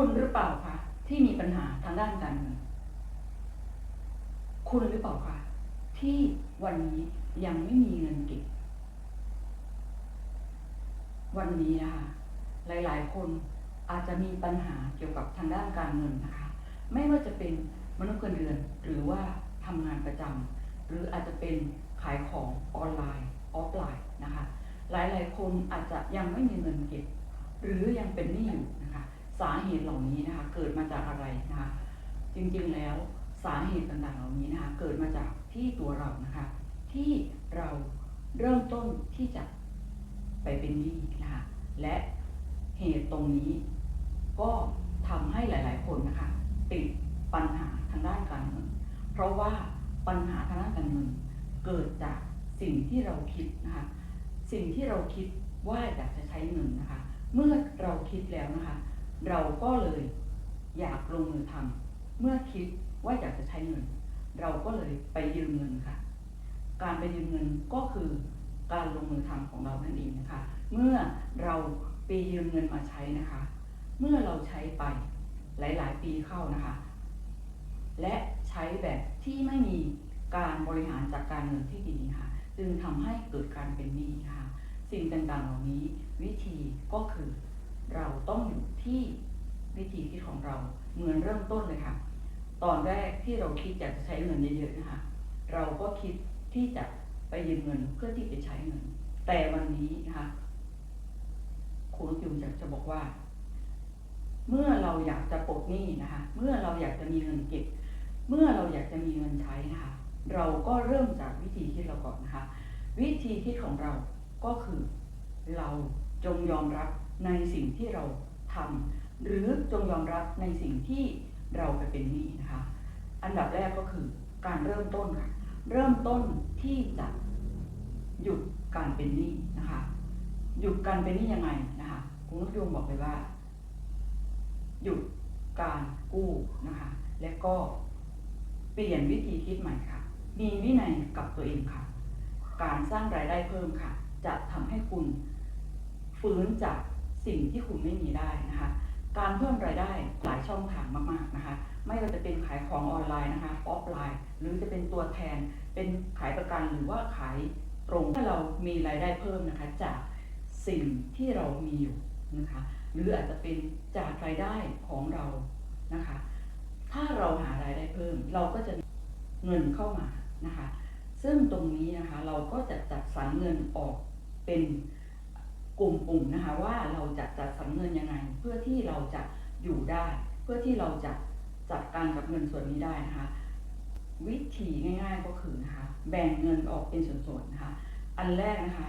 คุณหรือเปล่าคะที่มีปัญหาทางด้านการเงินคุณหรือเปล่าคะที่วันนี้ยังไม่มีเงินเก็บวันนี้นะคะหลายๆ คนอาจจะมีปัญหาเกี่ยวกับทางด้านการเงินนะคะ ไม่ว่าจะเป็นมนุษย์เงินเดือน หรือว่าทำงานประจำหรืออาจจะเป็นขายของออนไลน์ออฟไลน์นะคะ หลายๆ คนอาจจะยังไม่มีเงินเก็บ หรือยังเป็นหนี้อยู่นะคะ สาเหตุเหล่านี้นะคะเกิดมาจากอะไรนะคะจริงๆแล้วสาเหตุต่างๆเหล่านี้นะคะเกิดมาจากที่ตัวเรานะคะที่เราเริ่มต้นที่จะไปเป็นหนี้นะคะและเหตุตรงนี้ก็ทำให้หลาย ๆ คนนะคะติดปัญหาทางด้านการเงิน เพราะว่าปัญหาทางด้านการเงิน เกิดจากสิ่งที่เราคิดนะคะสิ่งที่เราคิดว่าอยากจะใช้เงินนะคะ เมื่อเราคิดแล้วนะคะ เราก็เลยอยากลงมือทำเมื่อคิดว่าอยากจะใช้เงิน เราก็เลยไปยืมเงินค่ะ การไปยืมเงินก็คือการลงมือทำของเรานั่นเองนะคะ เมื่อเราไปยืมเงินมาใช้นะคะ เมื่อเราใช้ไปหลาย ๆ ปีเข้านะคะ และใช้แบบที่ไม่มีการบริหารจัดการเงินที่ดีค่ะ จึงทำให้เกิดการเป็นหนี้ค่ะ สิ่งต่าง ๆ เหล่านี้วิธีก็คือเราต้องอยู่ ที่วิธีคิดของเราเหมือนเริ่มต้นเลยค่ะ ตอนแรกที่เราคิดอยากจะใช้เงินเยอะๆนะคะเราก็คิดที่จะไปยืมเงินเพื่อที่จะใช้เงิน แต่วันนี้นะคะครูนกยุงอยากจะบอกว่า เมื่อเราอยากจะปลดหนี้นะคะ เมื่อเราอยากจะมีเงินเก็บ เมื่อเราอยากจะมีเงินใช้นะคะเราก็เริ่มจากวิธีคิดเราก่อนนะคะ วิธีคิดของเราก็คือเราจงยอมรับในสิ่งที่เรา ทำหรือจงยอมรับในสิ่งที่เราไปเป็นหนี้นะคะ อันดับแรกก็คือการเริ่มต้นค่ะ เริ่มต้นที่จะหยุดการเป็นหนี้นะคะ หยุดการเป็นหนี้ยังไงนะคะคุณนุชยงบอกเลยว่า หยุดการกู้นะคะ และก็เปลี่ยนวิธีคิดใหม่ค่ะ มีวินัยกับตัวเองค่ะ การสร้างรายได้เพิ่มค่ะ จะทำให้คุณฟื้นจาก สิ่งที่คุณไม่มีได้นะคะ การเพิ่มรายได้หลายช่องทางมากๆนะคะ ไม่ว่าจะเป็นขายของออนไลน์นะคะออฟไลน์ หรือจะเป็นตัวแทน เป็นขายประกันหรือว่าขายตรงถ้าเรามีรายได้เพิ่มนะคะจากสิ่งที่เรามีอยู่นะคะ หรืออาจจะเป็นจากรายได้ของเรานะคะ ถ้าเราหารายได้เพิ่มเราก็จะเงินเข้ามานะคะ ซึ่งตรงนี้นะคะเราก็จะจัดสรรเงินออกเป็นกลุ่มๆนะคะว่าเรา จัดสรรเงินยังไง เพื่อที่เราจะอยู่ได้ เพื่อที่เราจะจัดการกับเงินส่วนนี้ได้นะคะ วิธีง่าย ๆก็คือนะคะแบ่งเงินออกเป็นส่วนๆนะคะ อันแรกนะคะ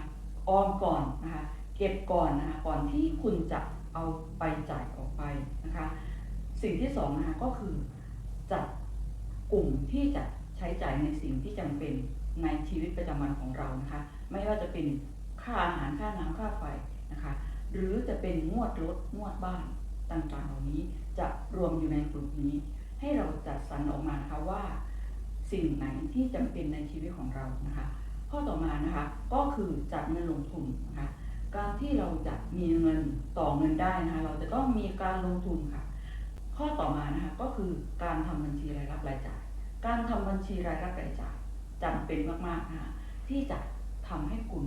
ออมก่อนนะคะเก็บก่อนนะคะก่อนที่คุณจะเอาไปจ่ายออกไปนะคะ สิ่งที่สองนะคะก็คือจัดกลุ่มที่จะใช้จ่ายในสิ่งที่จำเป็นในชีวิตประจำวันของเรานะคะ ไม่ว่าจะเป็นค่าอาหารค่าน้ำค่าไฟนะคะ หรือจะเป็นงวดรถงวดบ้านต่างๆ เหล่านี้จะรวมอยู่ในกลุ่มนี้ ให้เราจัดสรรออกมานะคะว่า สิ่งไหนที่จำเป็นในชีวิตของเรานะคะ ข้อต่อมานะคะก็คือจัดเงินลงทุนนะคะการที่เราจะมีเงินต่อเงินได้นะคะเราจะต้องมีการลงทุนค่ะ ข้อต่อมานะคะก็คือการทำบัญชีรายรับรายจ่าย การทำบัญชีรายรับรายจ่ายจำเป็นมากๆนะคะที่จะทำให้คุณ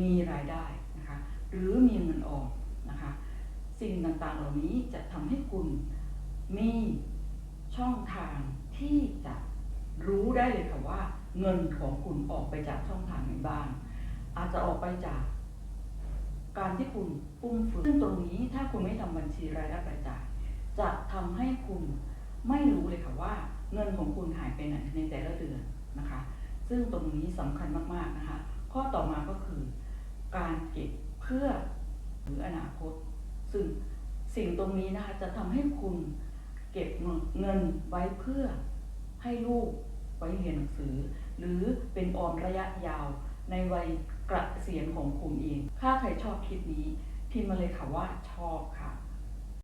มีรายได้นะคะ หรือมีเงินออมนะคะ สิ่งต่างๆเหล่านี้จะทำให้คุณมีช่องทางที่จะรู้ได้เลยค่ะว่า เงินของคุณออกไปจากช่องทางไหนบ้างอาจจะออกไปจากการที่คุณฟุ่มเฟือยซึ่งตรงนี้ถ้าคุณไม่ทำบัญชีรายรับรายจ่ายจะทำให้คุณไม่รู้เลยค่ะว่า เงินของคุณหายไปไหนในแต่ละเดือนนะคะ ซึ่งตรงนี้สำคัญมากๆนะคะ ข้อต่อมาก็คือ การเก็บ พื่อหรืออนาคต ซึ่งสิ่งตรงนี้นะคะจะทำให้คุณเก็บเงินไว้เพื่อให้ลูกไว้เรียนหนังสือ หรือเป็นออมระยะยาวในวัยกระเสียณของคุณเอง ถ้าใครชอบคลิปนี้ พิมพ์มาเลยค่ะว่าชอบค่ะ